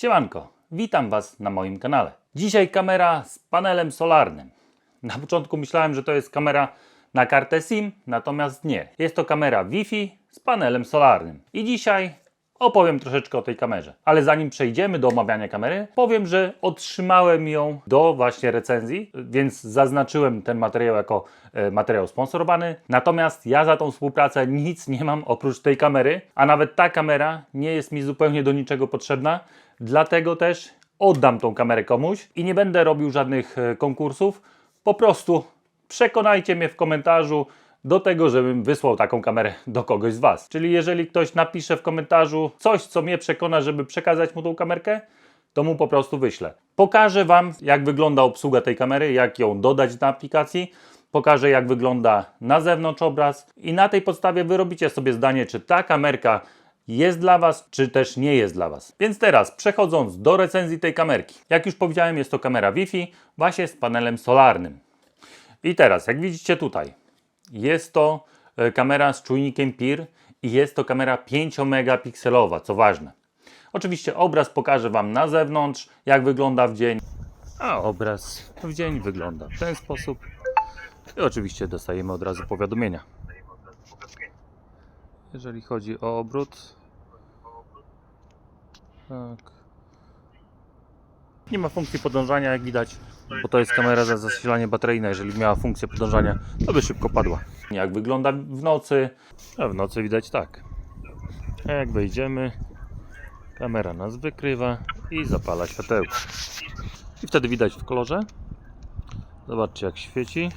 Siemanko, witam Was na moim kanale. Dzisiaj kamera z panelem solarnym. Na początku myślałem, że to jest kamera na kartę SIM, natomiast nie. Jest to kamera Wi-Fi z panelem solarnym. I dzisiaj opowiem troszeczkę o tej kamerze. Ale zanim przejdziemy do omawiania kamery, powiem, że otrzymałem ją do właśnie recenzji, więc zaznaczyłem ten materiał jako e, materiał sponsorowany. Natomiast ja za tą współpracę nic nie mam oprócz tej kamery, a nawet ta kamera nie jest mi zupełnie do niczego potrzebna. Dlatego też oddam tą kamerę komuś i nie będę robił żadnych e, konkursów. Po prostu przekonajcie mnie w komentarzu do tego, żebym wysłał taką kamerę do kogoś z Was. Czyli jeżeli ktoś napisze w komentarzu coś, co mnie przekona, żeby przekazać mu tą kamerkę, to mu po prostu wyślę. Pokażę Wam, jak wygląda obsługa tej kamery, jak ją dodać na aplikacji. Pokażę, jak wygląda na zewnątrz obraz i na tej podstawie Wy robicie sobie zdanie, czy ta kamerka jest dla Was, czy też nie jest dla Was. Więc teraz, przechodząc do recenzji tej kamerki. Jak już powiedziałem, jest to kamera Wi-Fi, właśnie z panelem solarnym. I teraz, jak widzicie tutaj, jest to e, kamera z czujnikiem PIR i jest to kamera 5-megapikselowa, co ważne. Oczywiście obraz pokażę Wam na zewnątrz, jak wygląda w dzień, a obraz w dzień wygląda w ten sposób. I oczywiście dostajemy od razu powiadomienia. Jeżeli chodzi o obrót, tak. Nie ma funkcji podążania, jak widać, bo to jest kamera za zasilanie bateryjne. Jeżeli miała funkcję podążania, to by szybko padła. Jak wygląda w nocy? A w nocy widać tak. A jak wejdziemy, kamera nas wykrywa i zapala światełko. I wtedy widać w kolorze. Zobaczcie, jak świeci.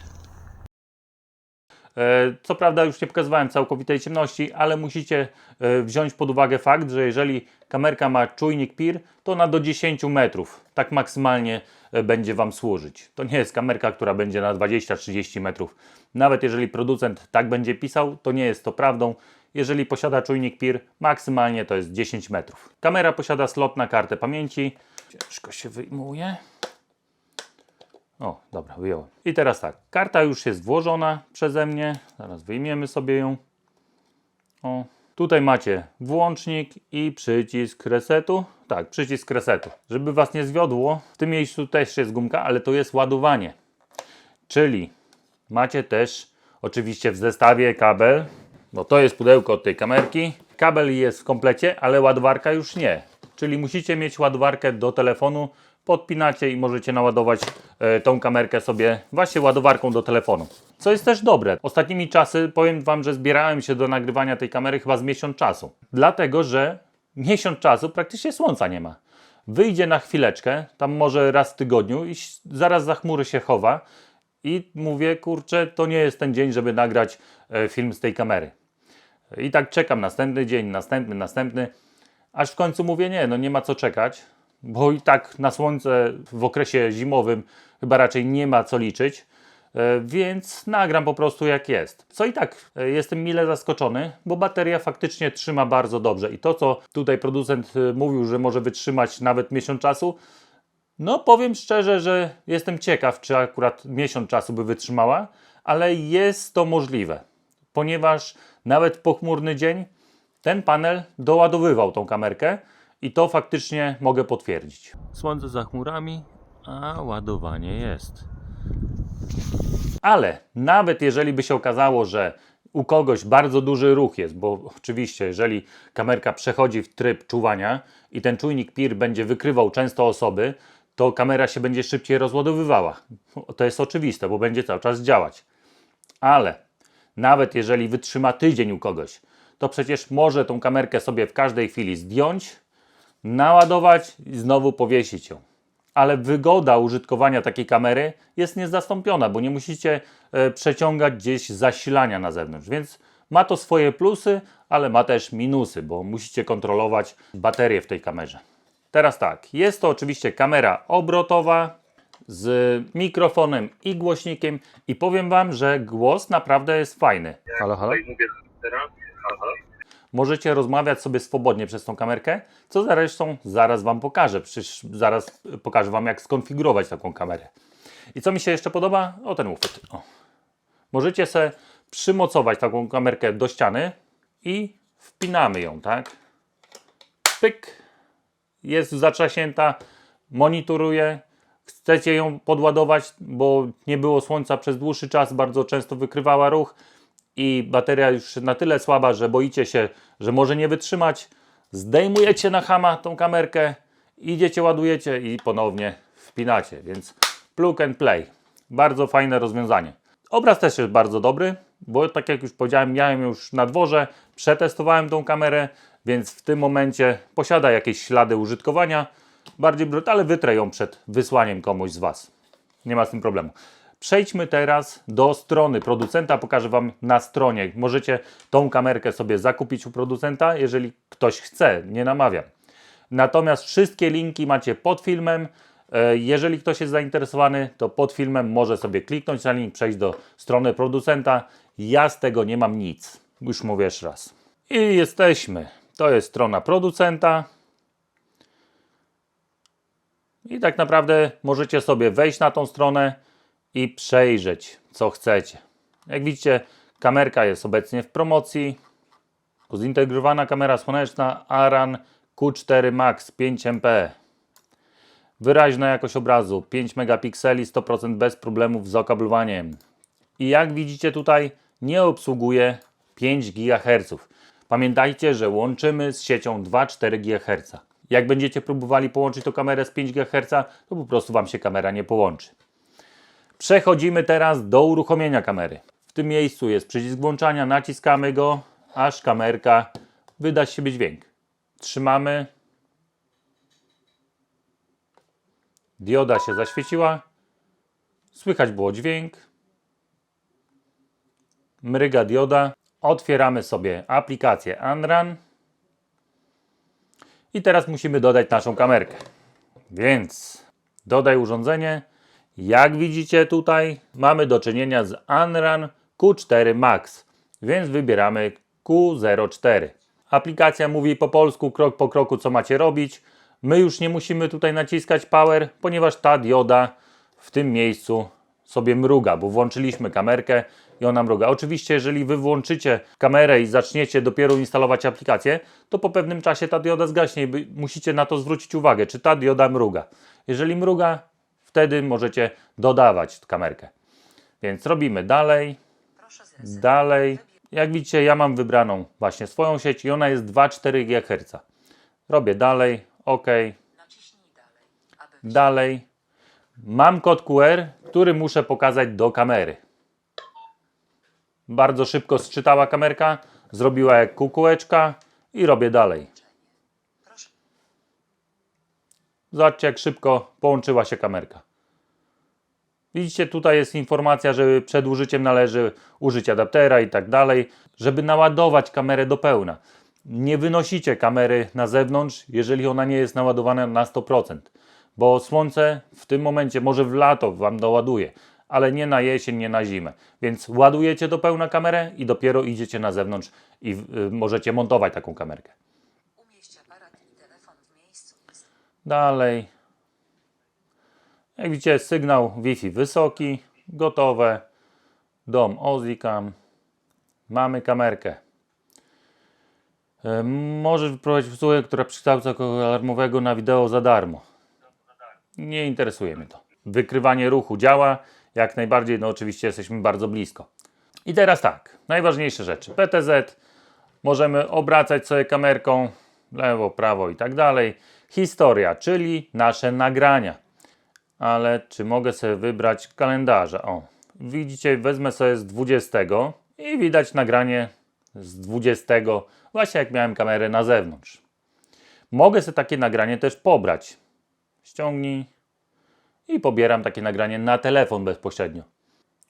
E, Co prawda już nie pokazywałem całkowitej ciemności, ale musicie e, wziąć pod uwagę fakt, że jeżeli kamerka ma czujnik PIR, to na do 10 metrów tak maksymalnie e, będzie Wam służyć. To nie jest kamerka, która będzie na 20-30 metrów. Nawet jeżeli producent tak będzie pisał, to nie jest to prawdą. Jeżeli posiada czujnik PIR, maksymalnie to jest 10 metrów. Kamera posiada slot na kartę pamięci. Ciężko się wyjmuje. O, dobra, wyjąłem. I teraz tak, karta już jest włożona przeze mnie. Zaraz wyjmiemy sobie ją. O, tutaj macie włącznik i przycisk resetu. Tak, przycisk resetu. Żeby Was nie zwiodło, w tym miejscu też jest gumka, ale to jest ładowanie. Czyli macie też oczywiście w zestawie kabel, bo to jest pudełko od tej kamerki. Kabel jest w komplecie, ale ładowarka już nie. Czyli musicie mieć ładowarkę do telefonu, podpinacie i możecie naładować e, tą kamerkę sobie właśnie ładowarką do telefonu. Co jest też dobre. Ostatnimi czasy powiem Wam, że zbierałem się do nagrywania tej kamery chyba z miesiąc czasu. Dlatego, że miesiąc czasu praktycznie słońca nie ma. Wyjdzie na chwileczkę, tam może raz w tygodniu i zaraz za chmury się chowa i mówię, kurczę, to nie jest ten dzień, żeby nagrać e, film z tej kamery. I tak czekam następny dzień, następny, następny, aż w końcu mówię, nie, no nie ma co czekać, bo i tak na słońce w okresie zimowym chyba raczej nie ma co liczyć, e, więc nagram po prostu jak jest. Co i tak e, jestem mile zaskoczony, bo bateria faktycznie trzyma bardzo dobrze i to, co tutaj producent e, mówił, że może wytrzymać nawet miesiąc czasu, no powiem szczerze, że jestem ciekaw, czy akurat miesiąc czasu by wytrzymała, ale jest to możliwe, ponieważ nawet pochmurny dzień ten panel doładowywał tą kamerkę i to faktycznie mogę potwierdzić. Słońce za chmurami, a ładowanie jest. Ale nawet jeżeli by się okazało, że u kogoś bardzo duży ruch jest, bo oczywiście, jeżeli kamerka przechodzi w tryb czuwania i ten czujnik PIR będzie wykrywał często osoby, to kamera się będzie szybciej rozładowywała. To jest oczywiste, bo będzie cały czas działać. Ale nawet jeżeli wytrzyma tydzień u kogoś, to przecież może tą kamerkę sobie w każdej chwili zdjąć, naładować i znowu powiesić ją. Ale wygoda użytkowania takiej kamery jest niezastąpiona, bo nie musicie e, przeciągać gdzieś zasilania na zewnątrz. Więc ma to swoje plusy, ale ma też minusy, bo musicie kontrolować baterię w tej kamerze. Teraz tak, jest to oczywiście kamera obrotowa z mikrofonem i głośnikiem i powiem Wam, że głos naprawdę jest fajny. Halo, halo? Tutaj mówię teraz. Aha. Możecie rozmawiać sobie swobodnie przez tą kamerkę, co zresztą zaraz Wam pokażę. Przecież zaraz pokażę Wam, jak skonfigurować taką kamerę. I co mi się jeszcze podoba? O ten uchwyt. O. Możecie sobie przymocować taką kamerkę do ściany i wpinamy ją, tak? Pyk. jest zatrzaśnięta, monitoruje. Chcecie ją podładować, bo nie było słońca przez dłuższy czas, bardzo często wykrywała ruch i bateria już na tyle słaba, że boicie się, że może nie wytrzymać. Zdejmujecie na hama tą kamerkę, idziecie, ładujecie i ponownie wpinacie, więc plug and play. Bardzo fajne rozwiązanie. Obraz też jest bardzo dobry, bo tak jak już powiedziałem, miałem już na dworze, przetestowałem tą kamerę, więc w tym momencie posiada jakieś ślady użytkowania, bardziej brud, ale wytrę ją przed wysłaniem komuś z Was. Nie ma z tym problemu. Przejdźmy teraz do strony producenta. Pokażę Wam na stronie. Możecie tą kamerkę sobie zakupić u producenta, jeżeli ktoś chce, nie namawiam. Natomiast wszystkie linki macie pod filmem. E, Jeżeli ktoś jest zainteresowany, to pod filmem może sobie kliknąć na link, przejść do strony producenta. Ja z tego nie mam nic. Już mówię jeszcze raz. I jesteśmy. To jest strona producenta. I tak naprawdę możecie sobie wejść na tą stronę i przejrzeć, co chcecie. Jak widzicie, kamerka jest obecnie w promocji. Zintegrowana kamera słoneczna Aran Q4 Max 5MP. Wyraźna jakość obrazu, 5 megapikseli, 100% bez problemów z okablowaniem. I jak widzicie tutaj, nie obsługuje 5 GHz. Pamiętajcie, że łączymy z siecią 2,4 GHz. Jak będziecie próbowali połączyć tą kamerę z 5 GHz, to po prostu Wam się kamera nie połączy. Przechodzimy teraz do uruchomienia kamery. W tym miejscu jest przycisk włączania, naciskamy go, aż kamerka wyda z siebie dźwięk. Trzymamy. Dioda się zaświeciła. Słychać było dźwięk. Mryga dioda. Otwieramy sobie aplikację Unrun. I teraz musimy dodać naszą kamerkę. Więc dodaj urządzenie. Jak widzicie tutaj mamy do czynienia z Unrun Q4 Max, więc wybieramy Q04. Aplikacja mówi po polsku krok po kroku co macie robić. My już nie musimy tutaj naciskać power, ponieważ ta dioda w tym miejscu sobie mruga, bo włączyliśmy kamerkę i ona mruga. Oczywiście, jeżeli wy włączycie kamerę i zaczniecie dopiero instalować aplikację, to po pewnym czasie ta dioda zgaśnie i musicie na to zwrócić uwagę, czy ta dioda mruga. Jeżeli mruga, wtedy możecie dodawać kamerkę. Więc robimy dalej, dalej. Jak widzicie, ja mam wybraną właśnie swoją sieć i ona jest 2,4 GHz. Robię dalej, OK, dalej. Mam kod QR, który muszę pokazać do kamery. Bardzo szybko sczytała kamerka, zrobiła jak kukułeczka i robię dalej. Zobaczcie, jak szybko połączyła się kamerka. Widzicie, tutaj jest informacja, że przed użyciem należy użyć adaptera i tak dalej, żeby naładować kamerę do pełna. Nie wynosicie kamery na zewnątrz, jeżeli ona nie jest naładowana na 100%, bo słońce w tym momencie, może w lato Wam doładuje, ale nie na jesień, nie na zimę. Więc ładujecie do pełna kamerę i dopiero idziecie na zewnątrz i y, możecie montować taką kamerkę. umieść aparat i telefon w miejscu. Dalej. Jak widzicie, sygnał Wi-Fi wysoki, gotowe. Dom Ozicam. Mamy kamerkę. E, Możesz wyprowadzić usługę, która przekształca kogoś alarmowego na wideo za darmo. Nie interesuje mnie to. Wykrywanie ruchu działa. Jak najbardziej, no oczywiście jesteśmy bardzo blisko. I teraz tak, najważniejsze rzeczy. PTZ, możemy obracać sobie kamerką lewo, prawo i tak dalej. Historia, czyli nasze nagrania. Ale czy mogę sobie wybrać kalendarze? O, widzicie, wezmę sobie z 20 i widać nagranie z 20, właśnie jak miałem kamerę na zewnątrz. Mogę sobie takie nagranie też pobrać. Ściągnij i pobieram takie nagranie na telefon bezpośrednio.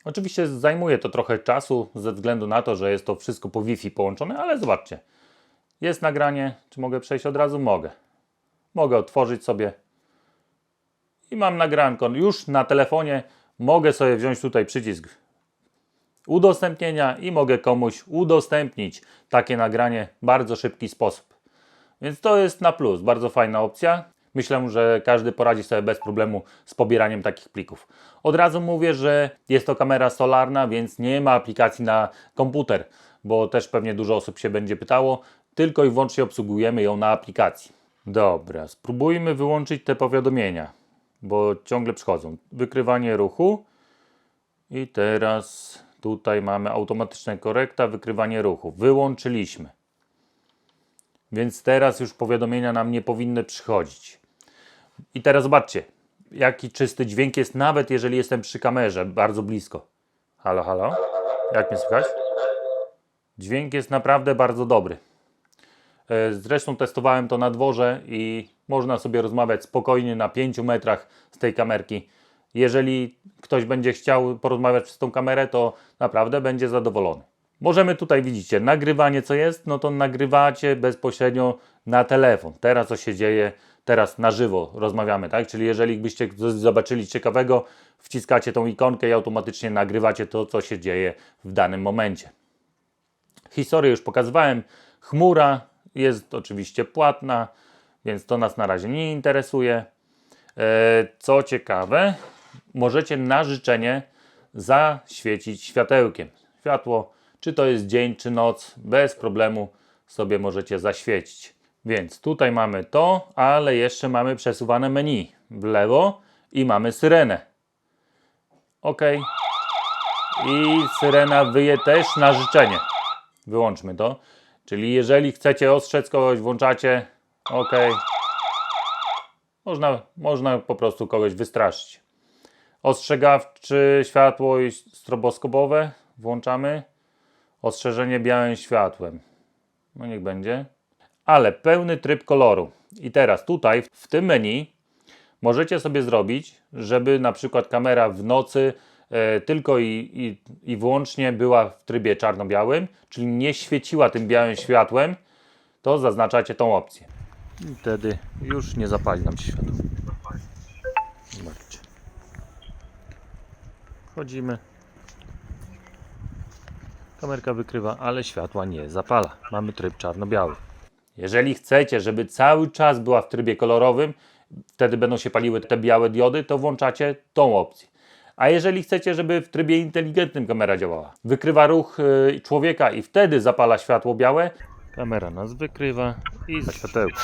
Oczywiście zajmuje to trochę czasu ze względu na to, że jest to wszystko po Wi-Fi połączone, ale zobaczcie. Jest nagranie, czy mogę przejść od razu? Mogę. Mogę otworzyć sobie i mam nagranko. Już na telefonie mogę sobie wziąć tutaj przycisk udostępnienia i mogę komuś udostępnić takie nagranie w bardzo szybki sposób. Więc to jest na plus, bardzo fajna opcja. Myślę, że każdy poradzi sobie bez problemu z pobieraniem takich plików. Od razu mówię, że jest to kamera solarna, więc nie ma aplikacji na komputer, bo też pewnie dużo osób się będzie pytało. Tylko i wyłącznie obsługujemy ją na aplikacji. Dobra, spróbujmy wyłączyć te powiadomienia, bo ciągle przychodzą. Wykrywanie ruchu i teraz tutaj mamy automatyczne korekta, wykrywanie ruchu. Wyłączyliśmy. Więc teraz już powiadomienia nam nie powinny przychodzić. I teraz zobaczcie, jaki czysty dźwięk jest, nawet jeżeli jestem przy kamerze, bardzo blisko. Halo, halo? Jak mnie słychać? Dźwięk jest naprawdę bardzo dobry. E, Zresztą testowałem to na dworze i można sobie rozmawiać spokojnie na 5 metrach z tej kamerki. Jeżeli ktoś będzie chciał porozmawiać przez tą kamerę, to naprawdę będzie zadowolony. Możemy tutaj, widzicie, nagrywanie co jest, no to nagrywacie bezpośrednio na telefon. Teraz co się dzieje, teraz na żywo rozmawiamy, tak? Czyli jeżeli byście zobaczyli ciekawego, wciskacie tą ikonkę i automatycznie nagrywacie to, co się dzieje w danym momencie. Historię już pokazywałem. Chmura jest oczywiście płatna, więc to nas na razie nie interesuje. E, Co ciekawe, możecie na życzenie zaświecić światełkiem. Światło, czy to jest dzień, czy noc, bez problemu sobie możecie zaświecić. Więc tutaj mamy to, ale jeszcze mamy przesuwane menu w lewo i mamy syrenę. OK. I syrena wyje też na życzenie. Wyłączmy to. Czyli jeżeli chcecie ostrzec kogoś, włączacie OK. Można, można po prostu kogoś wystraszyć. Ostrzegawczy światło i stroboskopowe włączamy. Ostrzeżenie białym światłem. No niech będzie. Ale pełny tryb koloru. I teraz tutaj w tym menu możecie sobie zrobić, żeby na przykład kamera w nocy tylko i, i, i wyłącznie była w trybie czarno-białym, czyli nie świeciła tym białym światłem, to zaznaczacie tą opcję. I wtedy już nie zapali nam się światło. Zobaczcie. Wchodzimy. Kamerka wykrywa, ale światła nie zapala. Mamy tryb czarno-biały. Jeżeli chcecie, żeby cały czas była w trybie kolorowym, wtedy będą się paliły te białe diody, to włączacie tą opcję. A jeżeli chcecie, żeby w trybie inteligentnym kamera działała, wykrywa ruch y, człowieka i wtedy zapala światło białe, kamera nas wykrywa i światełko,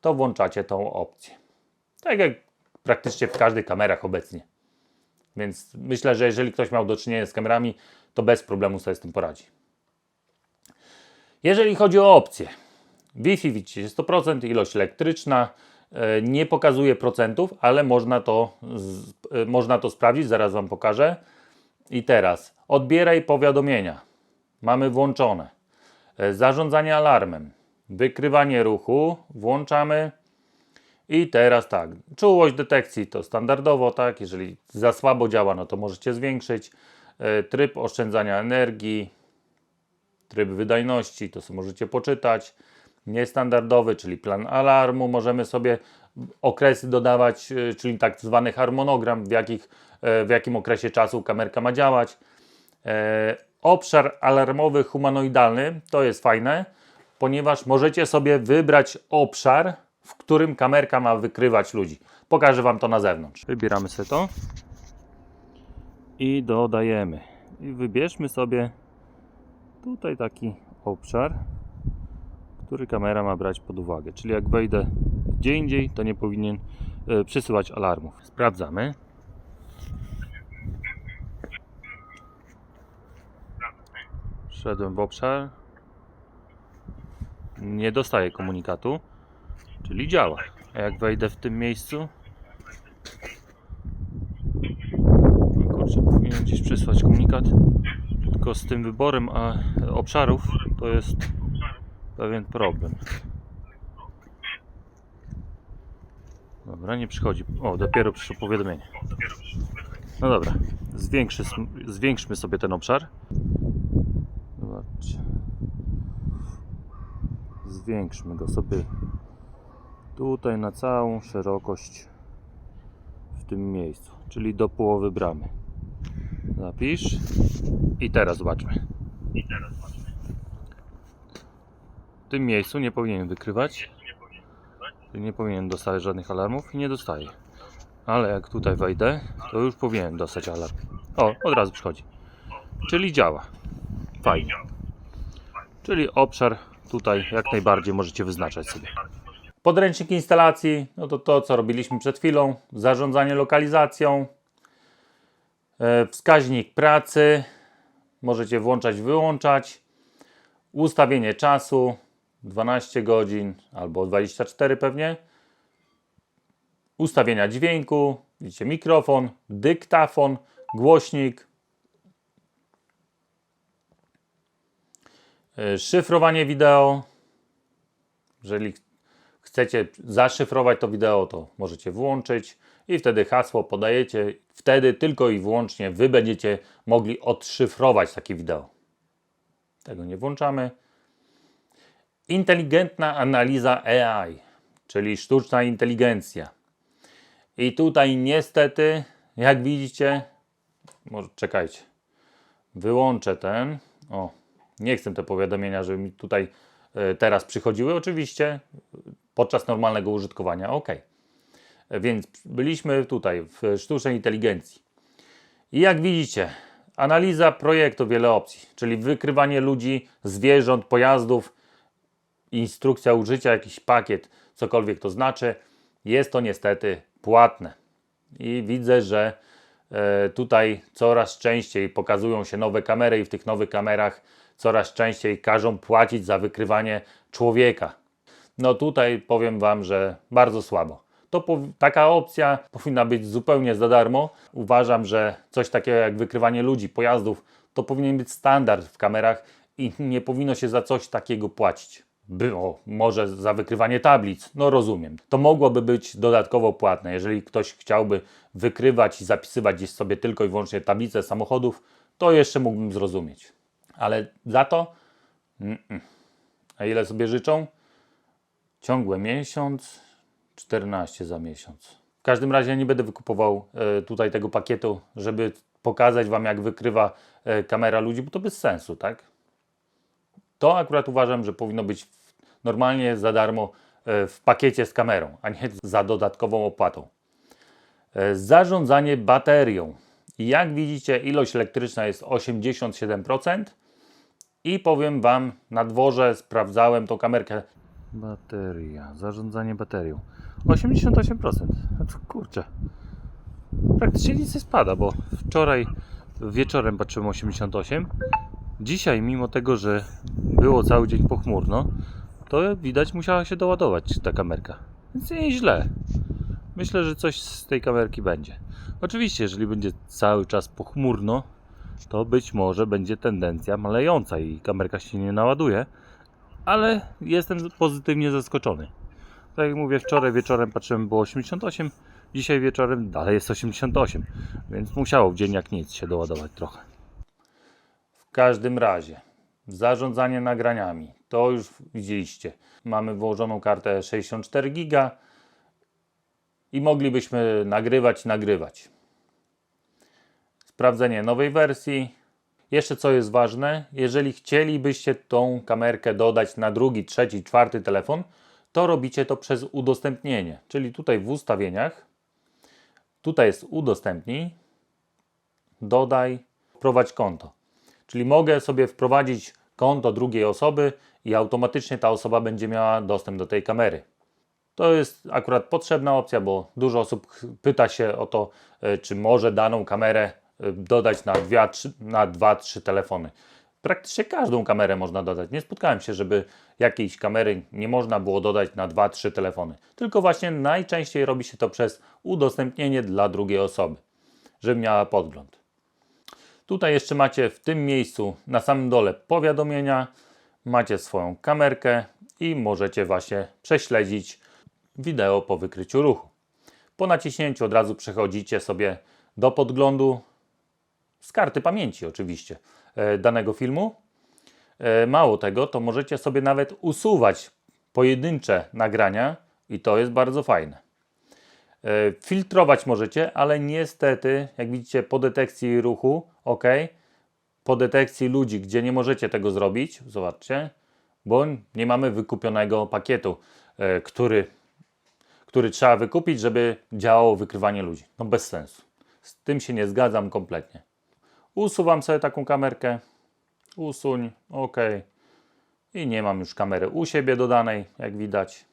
to włączacie tą opcję. Tak jak praktycznie w każdych kamerach obecnie. Więc myślę, że jeżeli ktoś miał do czynienia z kamerami, to bez problemu sobie z tym poradzi. Jeżeli chodzi o opcje, Wi-Fi widzicie 100%, ilość elektryczna, nie pokazuje procentów, ale można to, e, można to sprawdzić, zaraz Wam pokażę. I teraz odbieraj powiadomienia. Mamy włączone. E, Zarządzanie alarmem, wykrywanie ruchu włączamy. I teraz tak, czułość detekcji to standardowo, tak, jeżeli za słabo działa, no to możecie zwiększyć. E, Tryb oszczędzania energii, tryb wydajności, to sobie możecie poczytać. Niestandardowy, czyli plan alarmu, możemy sobie okresy dodawać, e, czyli tak zwany harmonogram, w, jakich, e, w jakim okresie czasu kamerka ma działać. E, Obszar alarmowy humanoidalny to jest fajne, ponieważ możecie sobie wybrać obszar, w którym kamerka ma wykrywać ludzi. Pokażę Wam to na zewnątrz. Wybieramy sobie to i dodajemy. I wybierzmy sobie tutaj taki obszar, który kamera ma brać pod uwagę. Czyli jak wejdę gdzie indziej, to nie powinien e, przysyłać alarmów. Sprawdzamy. Wszedłem w obszar. Nie dostaję komunikatu, czyli działa. A jak wejdę w tym miejscu, kurczę, powinien gdzieś przysłać komunikat. Tylko z tym wyborem a, obszarów to jest pewien problem. Dobra, nie przychodzi. O, dopiero przyszło powiadomienie. No dobra, zwiększy, zwiększmy sobie ten obszar. Zobaczcie. Zwiększmy go sobie tutaj na całą szerokość w tym miejscu, czyli do połowy bramy. Zapisz i teraz zobaczmy. W tym miejscu nie powinien wykrywać. Nie powinien dostać żadnych alarmów i nie dostaje. Ale jak tutaj wejdę, to już powinien dostać alarm. O, od razu przychodzi. Czyli działa. Fajnie. Czyli obszar tutaj jak najbardziej możecie wyznaczać sobie. Podręcznik instalacji, no to to, co robiliśmy przed chwilą. Zarządzanie lokalizacją. E, Wskaźnik pracy. Możecie włączać, wyłączać. Ustawienie czasu 12 godzin albo 24 pewnie. Ustawienia dźwięku, widzicie mikrofon, dyktafon, głośnik. E, Szyfrowanie wideo. Jeżeli chcecie zaszyfrować to wideo, to możecie włączyć i wtedy hasło podajecie. Wtedy tylko i wyłącznie Wy będziecie mogli odszyfrować takie wideo. Tego nie włączamy. Inteligentna analiza AI, czyli sztuczna inteligencja. I tutaj niestety, jak widzicie, może czekajcie, wyłączę ten. O, nie chcę te powiadomienia, żeby mi tutaj e, teraz przychodziły, oczywiście podczas normalnego użytkowania. OK. Więc byliśmy tutaj w sztucznej inteligencji. I jak widzicie, analiza projektu wiele opcji, czyli wykrywanie ludzi, zwierząt, pojazdów, instrukcja użycia, jakiś pakiet, cokolwiek to znaczy, jest to niestety płatne. I widzę, że e, tutaj coraz częściej pokazują się nowe kamery i w tych nowych kamerach coraz częściej każą płacić za wykrywanie człowieka. No tutaj powiem Wam, że bardzo słabo. To taka opcja powinna być zupełnie za darmo. Uważam, że coś takiego jak wykrywanie ludzi, pojazdów, to powinien być standard w kamerach i nie powinno się za coś takiego płacić. Było może za wykrywanie tablic, no rozumiem. To mogłoby być dodatkowo płatne. Jeżeli ktoś chciałby wykrywać i zapisywać gdzieś sobie tylko i wyłącznie tablice samochodów, to jeszcze mógłbym zrozumieć. Ale za to, mm-mm. a ile sobie życzą? Ciągły miesiąc, 14 za miesiąc. W każdym razie nie będę wykupował e, tutaj tego pakietu, żeby pokazać Wam, jak wykrywa e, kamera ludzi, bo to bez sensu, tak? To akurat uważam, że powinno być normalnie za darmo e, w pakiecie z kamerą, a nie za dodatkową opłatą. E, Zarządzanie baterią. Jak widzicie, ilość elektryczna jest 87%. I powiem Wam, na dworze sprawdzałem tą kamerkę. Bateria, zarządzanie baterią. 88%. No to kurczę. Praktycznie nic nie spada, bo wczoraj wieczorem patrzyłem 88. Dzisiaj, mimo tego, że było cały dzień pochmurno, to widać musiała się doładować ta kamerka. Więc nie źle. Myślę, że coś z tej kamerki będzie. Oczywiście, jeżeli będzie cały czas pochmurno, to być może będzie tendencja malejąca i kamerka się nie naładuje, ale jestem pozytywnie zaskoczony. Tak jak mówię, wczoraj wieczorem patrzyłem, było 88, dzisiaj wieczorem dalej jest 88, więc musiało w dzień jak nic się doładować trochę. W każdym razie, zarządzanie nagraniami, to już widzieliście. Mamy włożoną kartę 64 giga i moglibyśmy nagrywać, nagrywać sprawdzenie nowej wersji. Jeszcze co jest ważne, jeżeli chcielibyście tą kamerkę dodać na drugi, trzeci, czwarty telefon, to robicie to przez udostępnienie. Czyli tutaj w ustawieniach, tutaj jest udostępnij, dodaj, wprowadź konto. Czyli mogę sobie wprowadzić konto drugiej osoby i automatycznie ta osoba będzie miała dostęp do tej kamery. To jest akurat potrzebna opcja, bo dużo osób pyta się o to, e, czy może daną kamerę e, dodać na 2-3 na dwa, trzy telefony. Praktycznie każdą kamerę można dodać. Nie spotkałem się, żeby jakiejś kamery nie można było dodać na 2-3 telefony. Tylko właśnie najczęściej robi się to przez udostępnienie dla drugiej osoby, żeby miała podgląd. Tutaj jeszcze macie w tym miejscu na samym dole powiadomienia, macie swoją kamerkę i możecie właśnie prześledzić wideo po wykryciu ruchu. Po naciśnięciu od razu przechodzicie sobie do podglądu z karty pamięci oczywiście e, danego filmu. E, Mało tego, to możecie sobie nawet usuwać pojedyncze nagrania i to jest bardzo fajne. E, Filtrować możecie, ale niestety, jak widzicie, po detekcji ruchu, ok, po detekcji ludzi, gdzie nie możecie tego zrobić, zobaczcie, bo nie mamy wykupionego pakietu, e, który, który trzeba wykupić, żeby działało wykrywanie ludzi. No bez sensu. Z tym się nie zgadzam kompletnie. Usuwam sobie taką kamerkę, usuń, ok. I nie mam już kamery u siebie dodanej, jak widać.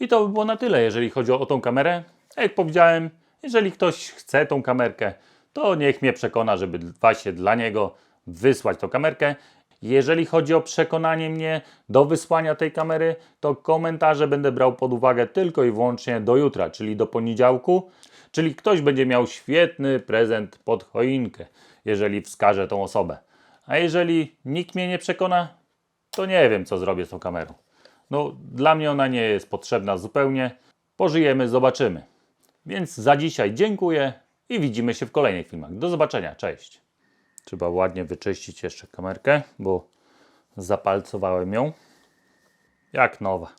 I to by było na tyle, jeżeli chodzi o, o tą kamerę. Jak powiedziałem, jeżeli ktoś chce tą kamerkę, to niech mnie przekona, żeby właśnie dla niego wysłać tą kamerkę. Jeżeli chodzi o przekonanie mnie do wysłania tej kamery, to komentarze będę brał pod uwagę tylko i wyłącznie do jutra, czyli do poniedziałku. Czyli ktoś będzie miał świetny prezent pod choinkę, jeżeli wskaże tą osobę. A jeżeli nikt mnie nie przekona, to nie wiem, co zrobię z tą kamerą. No, dla mnie ona nie jest potrzebna zupełnie. Pożyjemy, zobaczymy. Więc za dzisiaj dziękuję i widzimy się w kolejnych filmach. Do zobaczenia, cześć. Trzeba ładnie wyczyścić jeszcze kamerkę, bo zapalcowałem ją. Jak nowa.